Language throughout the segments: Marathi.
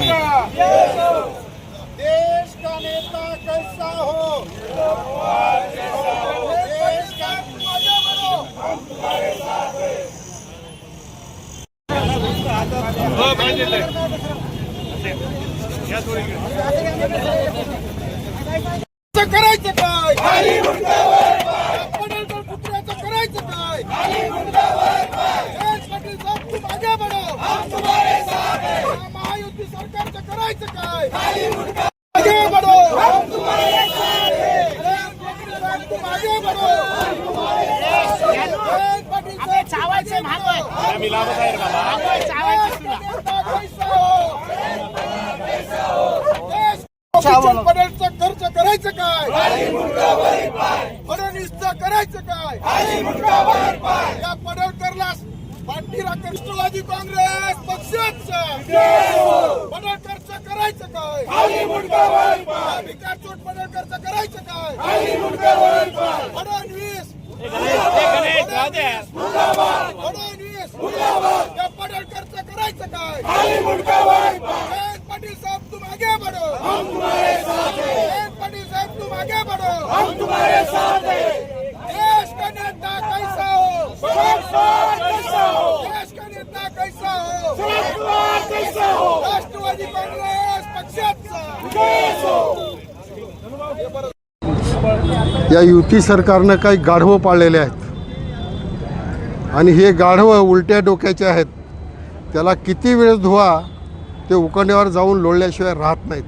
नहीं देश का नेता कैसा हो? देश का हो, करायचं काय? जयंत पाटील साहेब तुम आगे बढ़ो. पडेलचं खर्च करायचं काय? फडणवीसचं करायचं काय? या पडळकरला पार्टी राष्ट्रवादी काँग्रेस पक्षाचं. करायचं काय? भिकार चोट पडळकरचं करायचं काय? फडणवीस. फडणवीस. या पडळकरचं करायचं काय जयंत पाटील साहेब तुम आगे बढ़ो जयंत पाटील साहेब तुम आगे बढ़ो देश का नेता कैसा हो देश का नेता कैसा हो राष्ट्रवादी काँग्रेस पक्षाचा या युती सरकारनं काही गाढवं पाळलेले आहेत. आणि हे गाढवं उलट्या डोक्याचे आहेत. त्याला किती वेळ धुवा ते उकंड्यावर जाऊन लोळल्याशिवाय राहत नाहीत.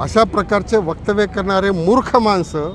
अशा प्रकारचे वक्तव्य करणारे मूर्ख माणसं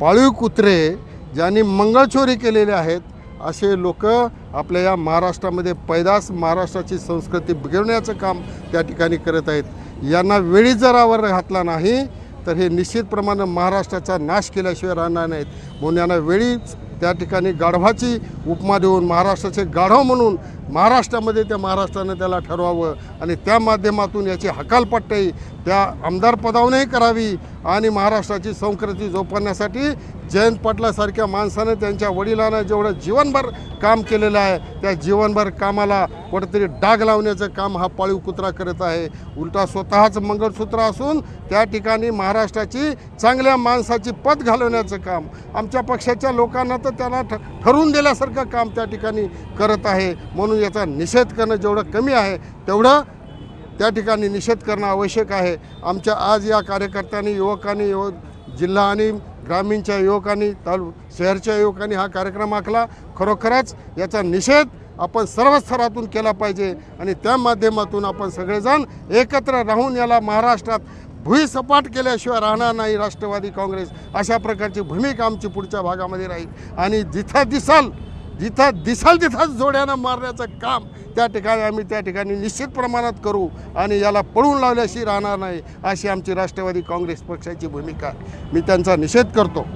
पाळीव कुत्रे ज्यांनी मंगळचोरी केलेले आहेत असे लोक आपल्या या महाराष्ट्रामध्ये पैदास महाराष्ट्राची संस्कृती बिघडण्याचं काम त्या ठिकाणी करत आहेत. यांना वेळी जरावर घातला नाही तर हे निश्चितप्रमाणे महाराष्ट्राचा नाश केल्याशिवाय राहणार नाहीत. म्हणून यांना वेळीच त्या ठिकाणी गाढवाची उपमा देऊन महाराष्ट्राचे गाढव म्हणून महाराष्ट्रामध्ये त्या महाराष्ट्रानं त्याला ठरवावं आणि त्या माध्यमातून याची हकालपट्टी त्या आमदार पदावरही करावी आणि महाराष्ट्राची संस्कृती जोपासण्यासाठी जयंत पाटलासारख्या माणसानं त्यांच्या वडिलांना जेवढं जीवनभर काम केलेलं आहे त्या जीवनभर कामाला कुठेतरी डाग लावण्याचं काम हा पाळीव कुत्रा करत आहे. उलटा स्वतःच मंगळसूत्र असून त्या ठिकाणी महाराष्ट्राची चांगल्या माणसाची पद घालवण्याचं काम आमच्या पक्षाच्या लोकांना तर त्यांना ठ ठरवून दिल्यासारखं काम त्या ठिकाणी करत आहे. म्हणून याचा निषेध करणं जेवढं कमी आहे तेवढं त्या ठिकाणी निषेध करणं आवश्यक आहे. आमच्या आज या कार्यकर्त्यांनी युवकांनी युव जिल्हा आणि ग्रामीणच्या युवकांनी तालु शहरच्या युवकांनी हा कार्यक्रम आखला. खरोखरच याचा निषेध आपण सर्व स्तरातून केला पाहिजे आणि त्या माध्यमातून आपण सगळेजण एकत्र राहून याला महाराष्ट्रात भुईसपाट केल्याशिवाय राहणार नाही राष्ट्रवादी काँग्रेस. अशा प्रकारची भूमिका आमची पुढच्या भागामध्ये राहील. आणि जिथं दिसाल जिथं दिसाल तिथंच जोड्यानं मारण्याचं काम त्या ठिकाणी आम्ही त्या ठिकाणी निश्चित प्रमाणात करू आणि याला पळून लावल्याशी राहणार नाही अशी आमची राष्ट्रवादी काँग्रेस पक्षाची भूमिका मी त्यांचा निषेध करतो.